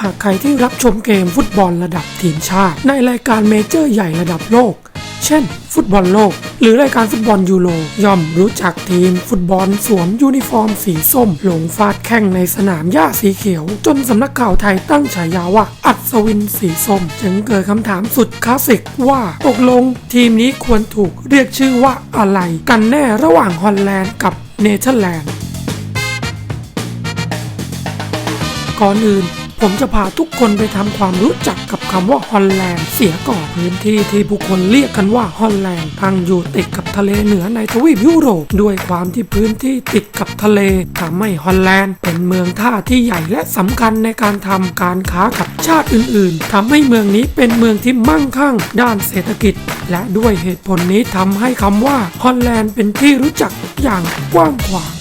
หากใครที่รับชมเกมฟุตบอลระดับทีมชาติ ในรายการเมเจอร์ใหญ่ระดับโลก เช่น ฟุตบอลโลก หรือรายการฟุตบอลยูโรย่อมรู้จักทีมฟุตบอลสวมยูนิฟอร์มสีส้มลงฟาดแข่งในสนามหญ้าสีเขียว จนสำนักข่าวไทยตั้งฉายาว่า อัศวินสีส้ม จึงเกิดคำถามสุดคลาสสิกว่าตกลงทีมนี้ควรถูกเรียกชื่อว่าอะไร กันแน่ระหว่างฮอลแลนด์กับเนเธอร์แลนด์ก่อนอื่น ผมจะพาทุกคนไปทำความรู้จักกับคำว่าฮอลแลนด์ เสียก่อนพื้นที่ที่ผู้คนเรียกกันว่าฮอลแลนด์ตั้งอยู่ติดกับทะเลเหนือในทวีปยุโรป ด้วยความที่พื้นที่ติดกับทะเลทำให้ฮอลแลนด์ เป็นเมืองท่าที่ใหญ่และสำคัญในการทำการค้ากับชาติอื่น ๆทำให้เมืองนี้เป็นเมืองที่มั่งคั่ง ด้านเศรษฐกิจ และด้วยเหตุผลนี้ทำให้คำว่าฮอลแลนด์เป็นที่รู้จักอย่างกว้างขวาง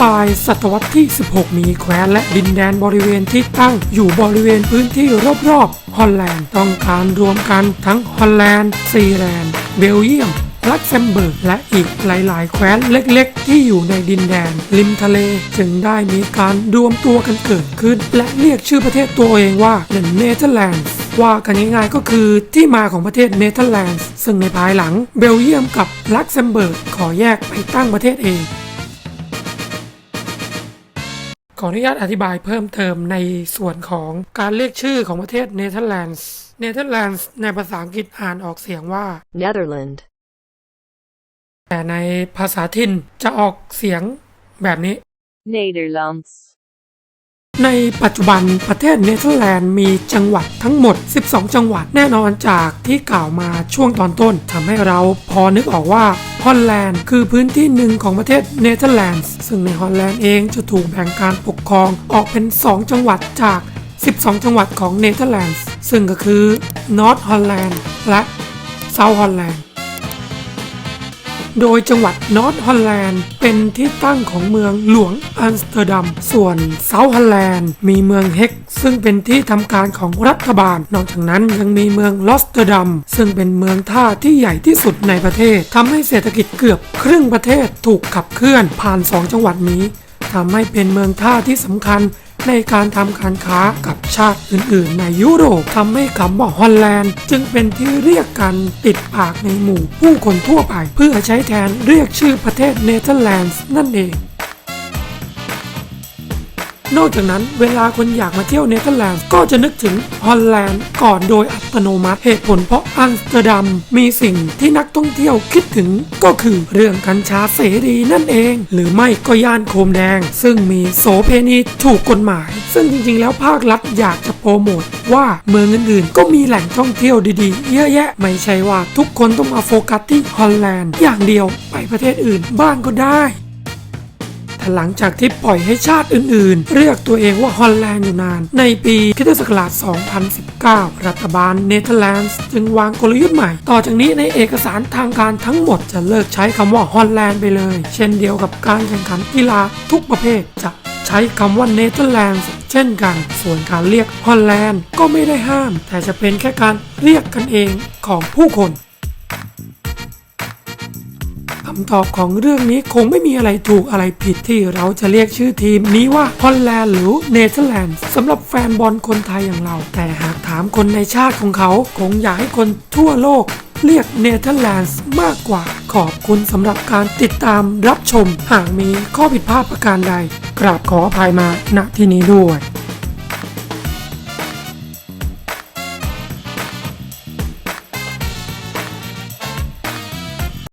ปลายศตวรรษที่ 16 มีแคว้นและดินแดนบริเวณที่ตั้งอยู่บริเวณพื้นที่รอบๆฮอลแลนด์ต้องการรวมกันทั้งฮอลแลนด์ซีแลนด์เบลเยียมลักเซมเบิร์กและอีกหลาย ๆ แคว้นเล็กๆ ที่อยู่ในดินแดน ริมทะเลจึงได้มีการรวมตัวกันเกิดขึ้น และเรียกชื่อประเทศตัวเองว่า The Netherlands ว่ากันง่ายๆก็คือที่มาของประเทศเนเธอร์แลนด์ซึ่งในภายหลังเบลเยียมกับลักเซมเบิร์กขอแยกไปตั้งประเทศเอง ขออนุญาตอธิบายเพิ่มเติมในส่วนของการเรียกชื่อของประเทศเนเธอร์แลนด์เนเธอร์แลนด์ในภาษาอังกฤษอ่านออกเสียงว่า Netherland, แต่ในภาษาถิ่นจะออกเสียงแบบนี้ Nederlands, ในปัจจุบันประเทศเนเธอร์แลนด์มีจังหวัดทั้งหมด 12 จังหวัดแน่นอนจากที่กล่าวมาช่วงตอนต้นทำให้เราพอนึกออกว่าฮอลแลนด์คือพื้นที่หนึ่งของประเทศเนเธอร์แลนด์ซึ่งในฮอลแลนด์เองจะถูกแบ่งการปกครองออกเป็น 2 จังหวัดจาก 12 จังหวัดของเนเธอร์แลนด์ซึ่งก็คือนอร์ทฮอลแลนด์และเซาท์ฮอลแลนด์ โดยจังหวัดนอร์ทฮอลแลนด์เป็นที่ตั้งของเมืองหลวงอัมสเตอร์ดัม ส่วนเซาท์ฮอลแลนด์มีเมืองเฮกซึ่งเป็นที่ทำการของรัฐบาล นอกจากนั้นยังมีเมืองลอสเตอร์ดัม ซึ่งเป็นเมืองท่าที่ใหญ่ที่สุดในประเทศทำให้เศรษฐกิจเกือบครึ่งประเทศถูกขับเคลื่อนผ่าน 2 จังหวัดนี้ทำให้เป็นเมืองท่าที่สำคัญ ในการทำการค้ากับชาติอื่นๆ ในยุโรปทำให้คำว่าฮอลแลนด์ จึงเป็นที่เรียกกันติดปากในหมู่ผู้คนทั่วไป เพื่อใช้แทนเรียกชื่อประเทศเนเธอร์แลนด์นั่นเอง นอกจากนั้นเวลาคนอยากมาเที่ยวเนเธอร์แลนด์ก็จะนึกถึงฮอลแลนด์ก่อนโดยอัตโนมัติเหตุผลเพราะอัมสเตอร์ดัมมีสิ่งที่นักท่องเที่ยวคิดถึงก็คือเรื่องกัญชาเสรีนั่นเอง หรือไม่ก็ย่านโคมแดง ซึ่งมีโสเพณีถูกกฎหมาย ซึ่งจริงๆ แล้วภาครัฐอยากจะโปรโมทว่าเมืองอื่นๆ ก็มีแหล่งท่องเที่ยวดีๆ เยอะแยะไม่ใช่ว่าทุกคนต้องมาโฟกัสที่ฮอลแลนด์อย่างเดียวไปประเทศอื่นบ้างก็ได้ หลังจากที่ปล่อยให้ชาติอื่นๆ เรียกตัวเองว่าฮอลแลนด์อยู่นาน ในปีคิศักราช 2019 รัฐบาลเนเธอร์แลนด์จึงวางกลยุทธ์ใหม่ ต่อจากนี้ในเอกสารทางการทั้งหมดจะเลิกใช้คำว่าฮอลแลนด์ไปเลย เช่นเดียวกับการแข่งขันกีฬาทุกประเภทจะใช้คำว่าเนเธอร์แลนด์เช่นกัน ส่วนการเรียกฮอลแลนด์ก็ไม่ได้ห้าม แต่จะเป็นแค่การเรียกกันเองของผู้คนำตอบของเรื่องนี้คงไม่มีอะไรถูกอะไรผิดที่เราจะเรียกชื่อทีมนี้ว่าฮอลแลนด์หรือเนเธอร์แลนด์สำหรับแฟนบอลคนไทยอย่างเรา แต่หากถามคนในชาติของเขา คงอยากให้คนทั่วโลกเรียกเนเธอร์แลนด์มากกว่า ขอบคุณสำหรับการติดตามรับชม หากมีข้อผิดพลาดประการใด กราบขออภัยมาณที่นี้ด้วย